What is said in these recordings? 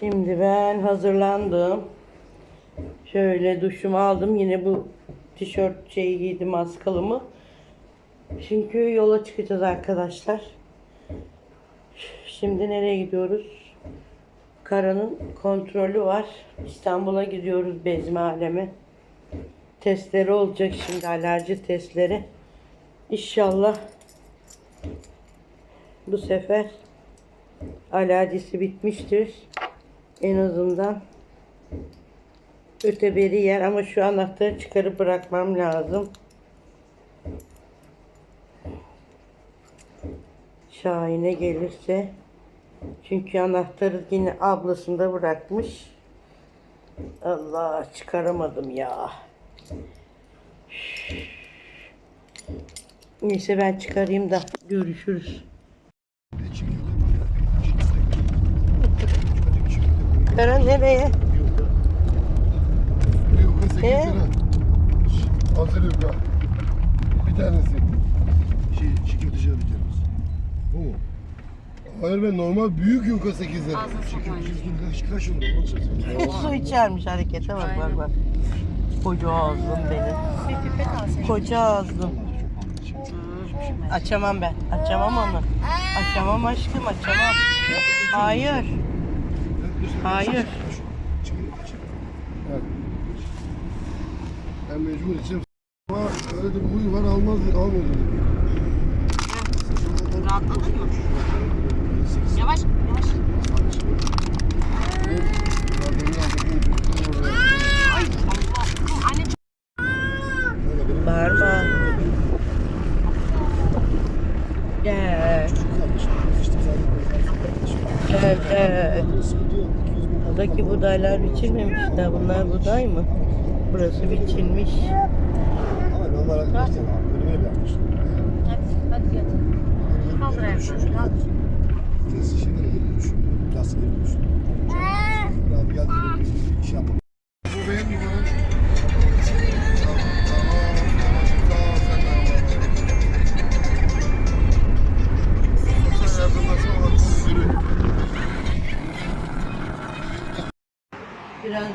Şimdi ben hazırlandım. Şöyle duşumu aldım. Yine bu tişört şeyi giydim askalımı. Çünkü yola çıkacağız arkadaşlar. Şimdi nereye gidiyoruz? Karanın kontrolü var. İstanbul'a gidiyoruz Bezmi Aleme. Testleri olacak şimdi alerji testleri. İnşallah bu sefer alerjisi bitmiştir. En azından öteberi yer ama şu anahtarı çıkarıp bırakmam lazım. Şahin'e gelirse çünkü anahtarı yine ablasında bırakmış. Allah çıkaramadım ya. Neyse ben çıkarayım da görüşürüz. Karan nereye? Yuka 8 Ee? lira. Hazır. Bir tanesi. Şey, çiğ köfteci alacağız. Bu mu? Hayır ben normal büyük yuka 8 lira. Köfteci kaç, kaç olur? Bakacağız. Su içermiş harekete bak bak bak. Koca ağzım benim. Koca ağzım. Açamam ben. Açamam onu. Açamam aşkım açamam. Hayır. Hayır. Evet. Ben mecbur içeyim. Ama öyle de bir huy var almaz almıyor. Rahatladın mı? Yavaş yavaş. Ay Allah. Anne Bağırma. Gel. Gel gel. Buradaki budaylar daha. Bunlar buday mı? Burası biçilmiş. Ama olarak işte bölüme yapmış. hadi hadi yat. Kaldır ayaklarını kaldır. Test şeyleri geliyormuş. Plastik geliyormuş. Abi geldi bir iş yapalım. Bu benim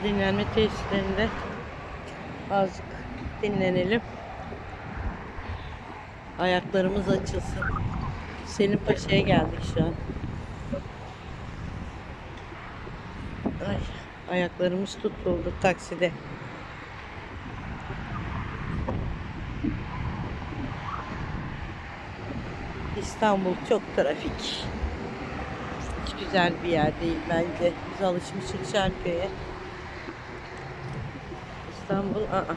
dinlenme tesislerinde azıcık dinlenelim. Ayaklarımız açılsın. Selim Paşa'ya geldik şu an. Ay, ayaklarımız tutuldu takside. İstanbul çok trafik. Hiç güzel bir yer değil bence. Biz alışmışız Şarköy'e. İstanbul, aa.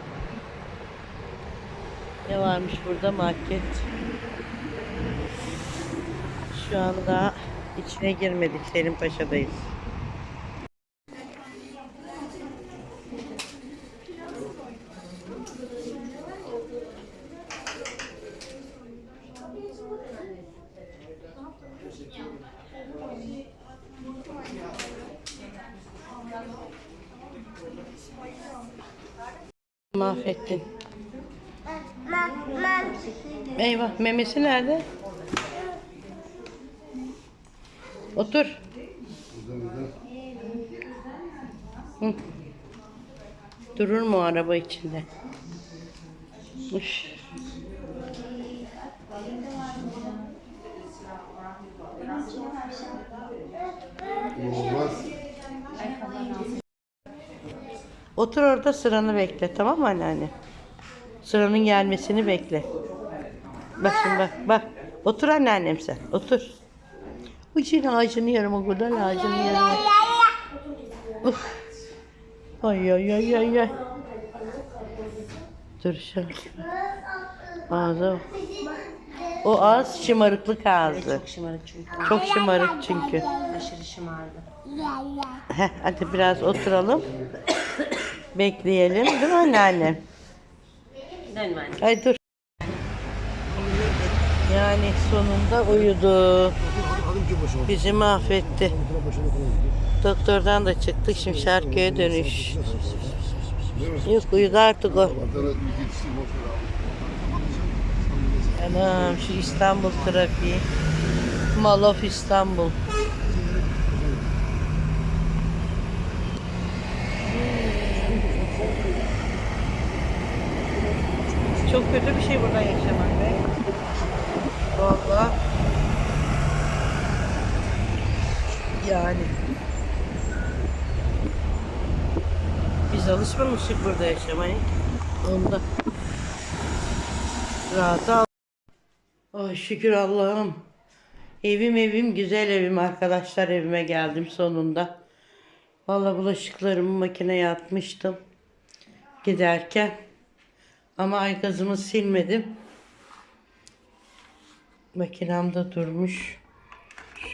Ne varmış burada market? Şu anda içine girmedik. Selim Paşa'dayız. Mahvettin. Eyvah memesi nerede? Otur. Hı. Durur mu araba içinde? Uş. Olmaz. Otur orada sıranı bekle tamam mı anneanne? Sıranın gelmesini bekle. Bak şimdi bak bak. Otur anneannem sen otur. Ucun ağacını yerim o kadar ağacını yerim. Uf. Ay ay ay ay ay. Dur şöyle. Bak. O ağız şımarıklık ağzı. Çok şımarık çünkü. Çok şımarık çünkü. Aşırı şımardı. Heh, hadi biraz oturalım. Bekleyelim değil mi anneannem? Dönme anne. Ay dur. Yani sonunda uyudu. Bizi mahvetti. Doktordan da çıktık. Şimdi Şarköy'e dönüş. Yok uyudu artık o. Anam şu İstanbul trafiği. Mall of İstanbul. Şey burada yaşamak be. Valla. Yani. Biz alışmamıştık burada yaşamaya. Onda. Rahat al. Ay şükür Allah'ım. Evim evim güzel evim arkadaşlar evime geldim sonunda. Vallahi bulaşıklarımı makineye atmıştım. Giderken. Ama aygazımı silmedim. Makinamda durmuş.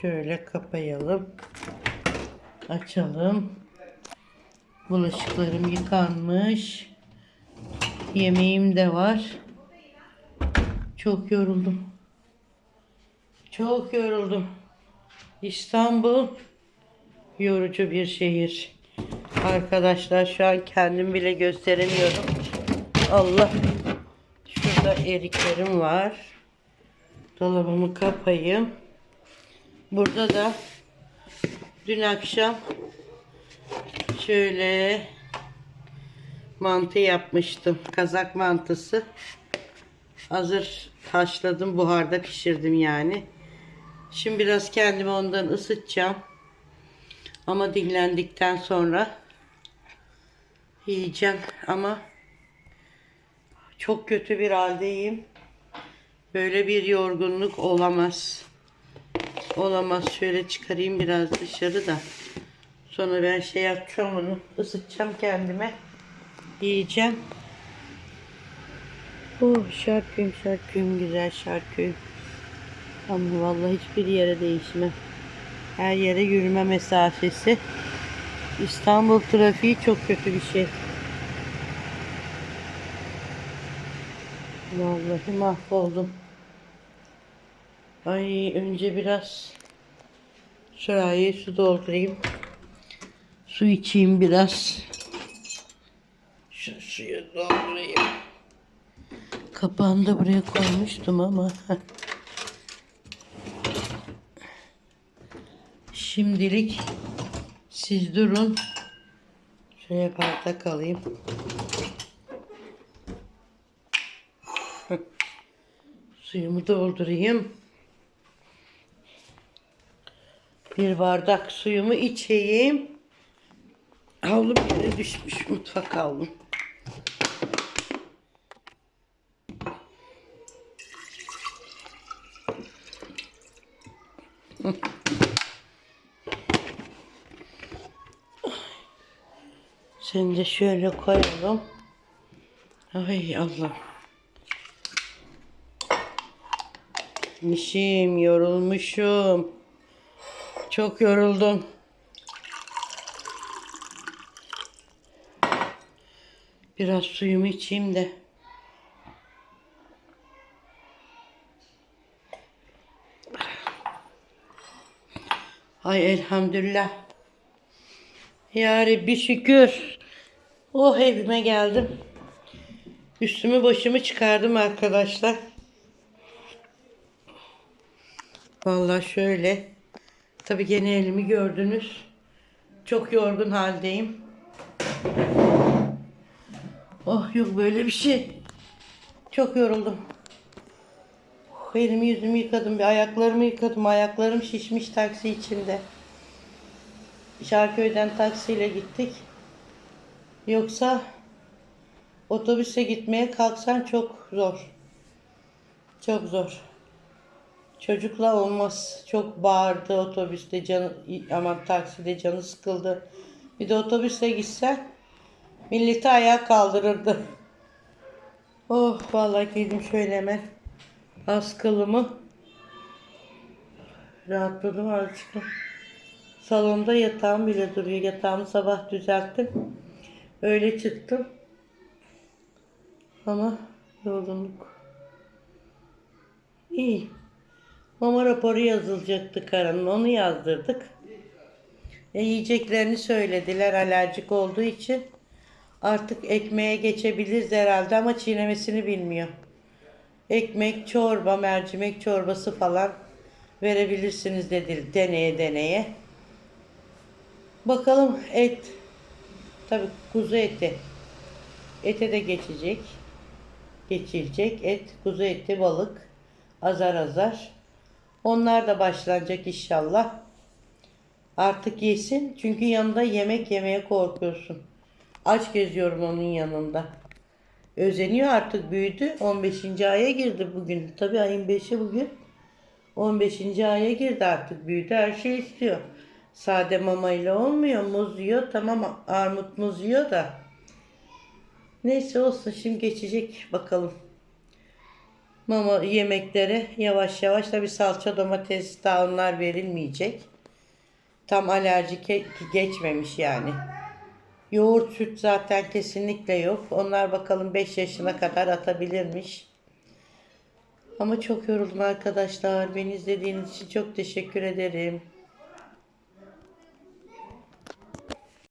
Şöyle kapayalım. Açalım. Bulaşıklarım yıkanmış. Yemeğim de var. Çok yoruldum. Çok yoruldum. İstanbul yorucu bir şehir. Arkadaşlar şu an kendim bile gösteremiyorum. Allah. Şurada eriklerim var. Dolabımı kapayım. Burada da dün akşam şöyle mantı yapmıştım. Kazak mantısı. Hazır haşladım. Buharda pişirdim yani. Şimdi biraz kendimi ondan ısıtacağım. Ama dinlendikten sonra yiyeceğim. Ama çok kötü bir haldeyim. Böyle bir yorgunluk olamaz. Olamaz. Şöyle çıkarayım biraz dışarı da. Sonra ben şey yapacağım onu. ısıtacağım kendime. Yiyeceğim. Oh şarkıyım şarkıyım güzel şarkıyım. Ama vallahi hiçbir yere değişmem. Her yere yürüme mesafesi. İstanbul trafiği çok kötü bir şey. Vallahi mahvoldum. Ay önce biraz şuraya su doldurayım. Su içeyim biraz. Şu suyu doldurayım. Kapağını da buraya koymuştum ama. Şimdilik siz durun. Şuraya bardak alayım. Suyumu doldurayım. Bir bardak suyumu içeyim. Havlum yere düşmüş mutfak havlum. Seni de şöyle koyalım. Ay Allah. Mişim, yorulmuşum. Çok yoruldum. Biraz suyumu içeyim de. Ay elhamdülillah. Ya Rabbi şükür. Oh evime geldim. Üstümü başımı çıkardım arkadaşlar. Vallahi şöyle. Tabii gene elimi gördünüz. Çok yorgun haldeyim. Oh yok böyle bir şey. Çok yoruldum. Oh, elimi yüzümü yıkadım. Bir ayaklarımı yıkadım. Ayaklarım şişmiş taksi içinde. Şarköy'den taksiyle gittik. Yoksa otobüse gitmeye kalksan çok zor. Çok zor. Çocukla olmaz. Çok bağırdı otobüste canı ama takside canı sıkıldı. Bir de otobüse gitsen milleti ayağa kaldırırdı. Oh vallahi giydim şöyle hemen askılımı. Rahatladım azıcık. Salonda yatağım bile duruyor. Yatağımı sabah düzelttim. Öyle çıktım. Ama yorgunluk. İyi. Mama raporu yazılacaktı karının. Onu yazdırdık. E, yiyeceklerini söylediler alerjik olduğu için. Artık ekmeğe geçebiliriz herhalde ama çiğnemesini bilmiyor. Ekmek, çorba, mercimek çorbası falan verebilirsiniz dedi deneye deneye. Bakalım et. Tabi kuzu eti. Ete de geçecek. geçilecek. Et, kuzu eti, balık azar azar. Onlar da başlanacak inşallah. Artık yesin çünkü yanında yemek yemeye korkuyorsun. Aç geziyorum onun yanında. Özeniyor artık büyüdü. 15. aya girdi bugün. Tabii ayın 5'i bugün. 15. aya girdi artık büyüdü. Her şey istiyor. Sade mamayla olmuyor. Muz yiyor. Tamam armut muz yiyor da. Neyse olsun şimdi geçecek bakalım. Mama yemekleri yavaş yavaş tabi salça domates daha onlar verilmeyecek. Tam alerjik ge- geçmemiş yani. Yoğurt süt zaten kesinlikle yok. Onlar bakalım 5 yaşına kadar atabilirmiş. Ama çok yoruldum arkadaşlar. Beni izlediğiniz için çok teşekkür ederim.